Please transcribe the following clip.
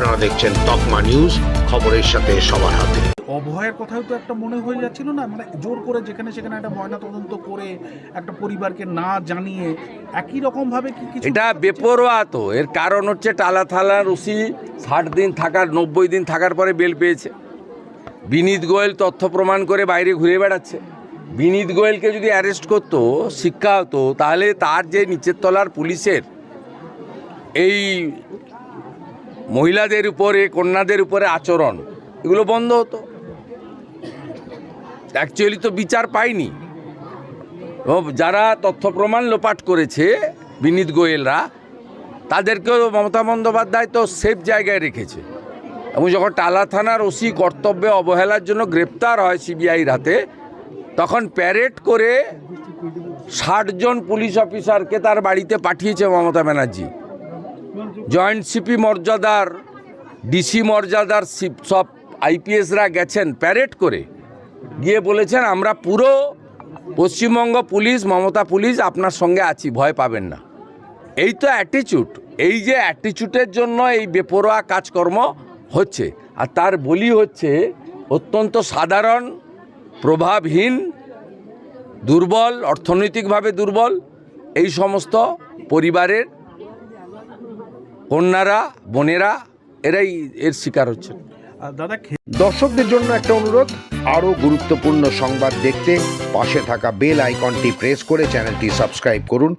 আপনারা দেখছেন তকমা নিউজ খবরের সাথে সবার হাতে। অভয়ের কথাও তো একটা মনে হয়ে যাচ্ছিল না? মানে জোর করে যেখানে সেখানে একটা ময়না তদন্ত করে একটা পরিবারকে না জানিয়ে একই রকম ভাবে কি কিছু এটা বেপরোয়া তো। এর কারণ হচ্ছে টালা থালা রুসি ষাট দিন থাকার নব্বই দিন থাকার পরে বেল পেয়েছে। বিনীত গোয়েল তথ্য প্রমাণ করে বাইরে ঘুরে বেড়াচ্ছে। বিনীত গোয়েলকে যদি অ্যারেস্ট করতো শিক্ষা হতো তাহলে তার যে নিচের তলার পুলিশের এই মহিলাদের উপরে, কন্যাদের উপরে আচরণ, এগুলো বন্ধ হতো। অ্যাকচুয়ালি তো বিচার পায়নি। যারা তথ্য প্রমাণ লোপাট করেছে বিনীত গোয়েলরা, তাদেরকেও মমতা বন্দ্যোপাধ্যায় তো সেফ জায়গায় রেখেছে। এবং যখন টালা থানার ওসি কর্তব্যে অবহেলার জন্য গ্রেপ্তার হয় সিবিআইর হাতে তখন প্যারেড করে ষাটজন পুলিশ অফিসারকে তার বাড়িতে পাঠিয়েছে মমতা ব্যানার্জি। জয়েন্ট সিপি মর্যাদার, ডিসি মর্যাদার সব আইপিএসরা গেছেন প্যারেড করে। গিয়ে বলেছেন, আমরা পুরো পশ্চিমবঙ্গ পুলিশ, মমতা পুলিশ আপনার সঙ্গে আছি, ভয় পাবেন না। এই তো অ্যাটিচিউড এই যে অ্যাটিচিউডের জন্য এই বেপরোয়া কাজকর্ম হচ্ছে। আর তার বলি হচ্ছে, অত্যন্ত সাধারণ, প্রভাবহীন, দুর্বল, অর্থনৈতিকভাবে দুর্বল, এই সমস্ত পরিবারের কন্যারা বোনেরা এরাই এর শিকার হচ্ছে। দাদা দর্শকদের জন্য একটা অনুরোধ আরও গুরুত্বপূর্ণ সংবাদ দেখতে পাশে থাকা বেল আইকনটি প্রেস করে চ্যানেলটি সাবস্ক্রাইব করুন।